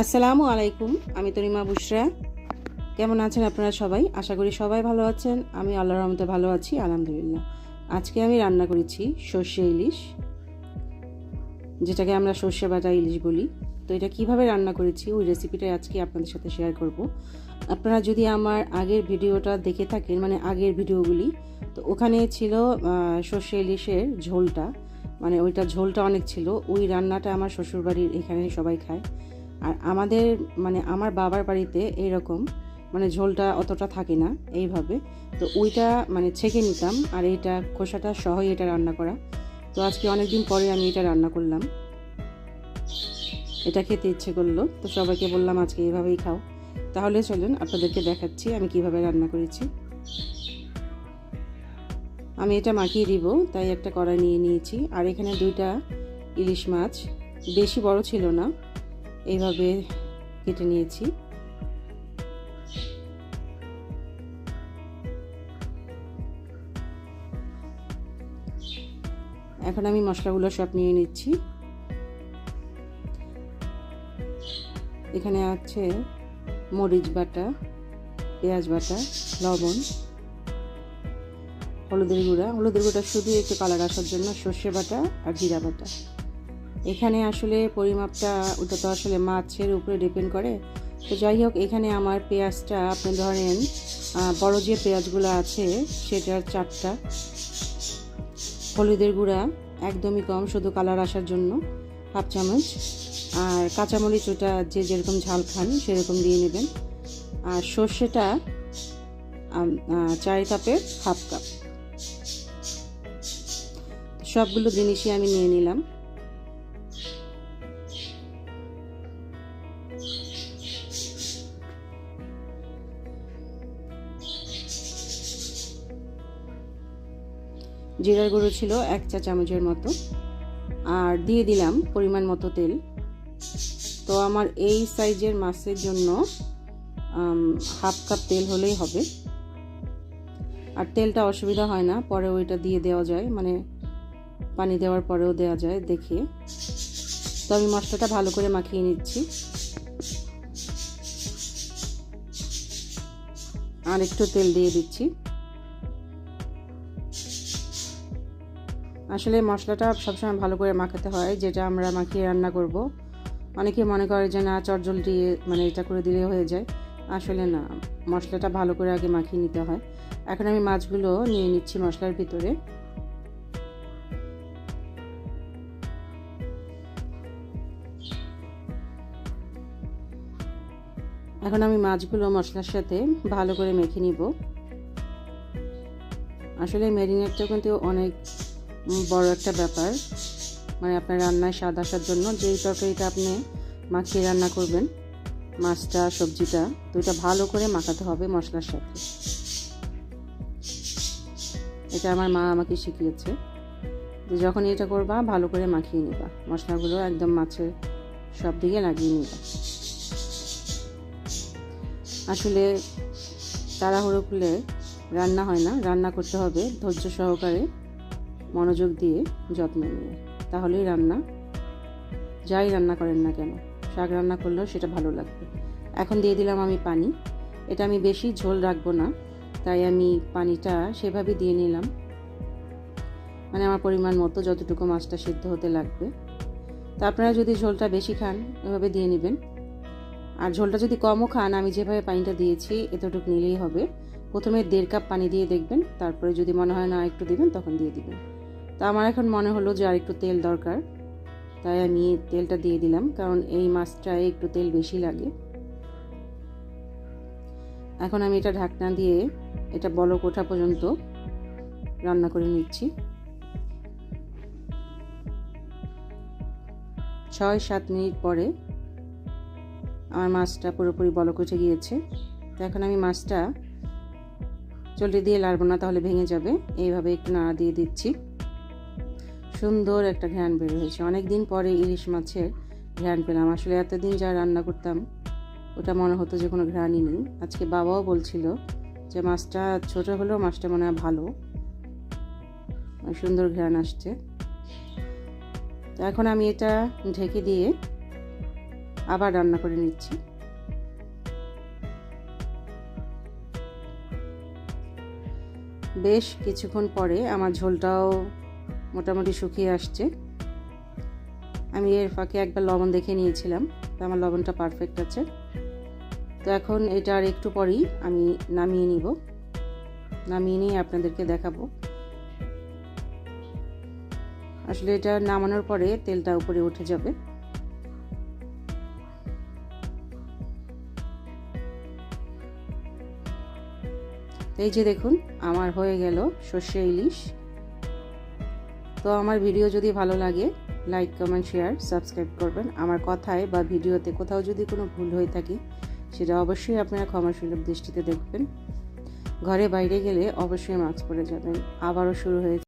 আসসালামু আলাইকুম, আমি তরিমা বুশরা। কেমন আছেন আপনারা সবাই? আশা করি সবাই ভালো আছেন। আমি আল্লাহর রহমতে ভালো আছি, আলহামদুলিল্লাহ। আজকে আমি রান্না করেছি সর্ষে ইলিশ, যেটাকে আমরা সর্ষে বাটা ইলিশ বলি। তো এটা কীভাবে রান্না করেছি, ওই রেসিপিটাই আজকে আপনাদের সাথে শেয়ার করব। আপনারা যদি আমার আগের ভিডিওটা দেখে থাকেন মানে আগের ভিডিওগুলি, তো ওখানে ছিল সর্ষে ইলিশের ঝোলটা। মানে ওইটা ঝোলটা অনেক ছিল। ওই রান্নাটা আমার শ্বশুরবাড়ির এখানে সবাই খায়। আর আমাদের মানে আমার বাবার বাড়িতে এইরকম মানে ঝোলটা অতটা থাকে না এইভাবে। তো ওইটা মানে ছেঁকে নিতাম আর এইটা খোসাটা সহই এটা রান্না করা। তো আজকে অনেক দিন পরে আমি এটা রান্না করলাম। এটা খেতে ইচ্ছে করল, তো সবাইকে বললাম আজকে এইভাবেই খাও। তাহলে চলুন আপনাদেরকে দেখাচ্ছি আমি কীভাবে রান্না করেছি। আমি এটা মাখিয়ে দিব, তাই একটা কড়াই নিয়ে নিয়েছি। আর এখানে দুইটা ইলিশ মাছ, বেশি বড় ছিল না। এইভাবে কেটে নিয়েছি। এখন আমি মশলাগুলো সব নিয়ে নিচ্ছি। এখানে আছে মরিচ বাটা, পেঁয়াজ বাটা, লবণ, হলুদের গুঁড়া। হলুদের গুঁড়া শুধু একটু কালার আসার জন্য সর্ষে বাটা আর জিরা বাটা। এখানে আসলে পরিমাপটা ওটা তো আসলে মাছের উপরে ডিপেন্ড করে। তো যাই হোক, এখানে আমার পেঁয়াজটা, আপনি ধরেন বড় যে পেঁয়াজগুলো আছে, সেটার চারটা। হলুদের গুঁড়া, একদমই কম, শুধু কালার আসার জন্য, হাফ চামচ। আর কাঁচামরিচ, ওটা যে যেরকম ঝাল খান, সেরকম দিয়ে নেবেন। আর সর্ষেটা চার কাপের হাফ কাপ। সবগুলো জিনিসই আমি নিয়ে নিলাম। জিরার গুঁড়ো ছিল এক চা চামচের মতো। আর দিয়ে দিলাম পরিমাণ মতো তেল। তো আমার এই সাইজের মাছের জন্য হাফ কাপ তেল হলেই হবে। আর তেলটা অসুবিধা হয় না পরে ওইটা দিয়ে দেওয়া যায়। মানে পানি দেওয়ার পরেও দেওয়া যায় দেখে। তো আমি মশলাটা ভালো করে মাখিয়ে নিচ্ছি। আর একটু তেল দিয়ে দিচ্ছি। আসলে মশলাটা সবসময় ভালো করে মাখাতে হয়, যেটা আমরা মাখিয়ে রান্না করব। অনেকে মনে করে যে, না চটজল দিয়ে মানে এটা করে দিলে হয়ে যায়। আসলে না, মশলাটা ভালো করে আগে মাখিয়ে নিতে হয়। এখন আমি মাছগুলো নিয়ে নিচ্ছি মশলার ভিতরে। এখন আমি মাছগুলো মশলার সাথে ভালো করে মেখে নিব। আসলে ম্যারিনেটটা কিন্তু অনেক বড় একটা ব্যাপার। মানে আপনার রান্নায় স্বাদ আসার জন্য যেই তরকারিটা আপনি মাখিয়ে রান্না করবেন, মাছটা, সবজিটা তো এটা ভালো করে মাখাতে হবে মশলার সাথে। এটা আমার মা আমাকে শিখিয়েছে যে যখন এটা করবা, ভালো করে মাখিয়ে নেবা। মশলাগুলো একদম মাছের সব দিকে লাগিয়ে নেবা। আসলে তাড়াহুড়ো করলে রান্না হয় না, রান্না করতে হবে ধৈর্য সহকারে। মনোযোগ দিয়ে যত্ন নিয়ে তাহলেই রান্না, যাই রান্না করেন না কেন, শাক রান্না করলেও সেটা ভালো লাগবে। এখন দিয়ে দিলাম আমি পানি। এটা আমি বেশি ঝোল রাখব না, তাই আমি পানিটা সেভাবে দিয়ে নিলাম। মানে আমার পরিমাণ মতো যতটুকু মাছটা সিদ্ধ হতে লাগবে। তা আপনারা যদি ঝোলটা বেশি খান এভাবে দিয়ে নেবেন। আর ঝোলটা যদি কমও খান, আমি যেভাবে পানিটা দিয়েছি, এতটুকু নিলেই হবে। প্রথমে দেড় কাপ পানি দিয়ে দেখবেন, তারপরে যদি মনে হয় না একটু দিবেন, তখন দিয়ে দিবেন। তা আমার এখন মনে হলো যে আর একটু তেল দরকার। তাই আমি তেলটা দিয়ে দিলাম, কারণ এই মাছটায় একটু তেল বেশি লাগে। এখন আমি এটা ঢাকনা দিয়ে এটা বলক ওঠা পর্যন্ত রান্না করে নিচ্ছি। ছয় সাত মিনিট পরে আমার মাছটা পুরোপুরি বলক উঠে গিয়েছে। তো এখন আমি মাছটা চলটি দিয়ে লাড়বো না, তাহলে ভেঙে যাবে। এইভাবে একটু নাড়া দিয়ে দিচ্ছি। সুন্দর একটা ঘ্রাণ বের হয়েছে। অনেক দিন পরে ইলিশ মাছের ঘ্রাণ পেলাম। আসলে এতদিন যা রান্না করতাম, ওটা মনে হতো যে কোনো ঘ্রাণই নেই। আজকে বাবাও বলছিল যে, মাছটা ছোট হলেও মাছটা মনে হয় ভালো। সুন্দর ঘ্রাণ আসছে। তো এখন আমি এটা ঢেকে দিয়ে আবার রান্না করে নিচ্ছি। বেশ কিছুক্ষণ পরে আমার ঝোলটাও মোটামুটি শুকিয়ে আসছে। আমি এর ফাঁকে একবার লবণ দেখে নিয়েছিলাম, তো আমার লবণটা পারফেক্ট আছে। তো এখন এটা আর একটু পরেই আমি নামিয়ে নিব। নামিয়ে নিয়ে আপনাদেরকে দেখাবো। আসলে এটা নামানোর পরে তেলটা উপরে উঠে যাবে। এই যে দেখুন, আমার হয়ে গেল সর্ষে ইলিশ। তো আমার ভিডিও যদি ভালো লাগে লাইক কমেন্ট শেয়ার সাবস্ক্রাইব করবেন। আমার কথায় বা ভিডিওতে কোথাও যদি কোনো ভুল হয়ে থাকে, সেটা অবশ্যই আপনারা ক্ষমাসুলভ দৃষ্টিতে দেখবেন। ঘরে বাইরে গেলে অবশ্যই মাস্ক পরে যাবেন। আবারও শুরু হয়েছে।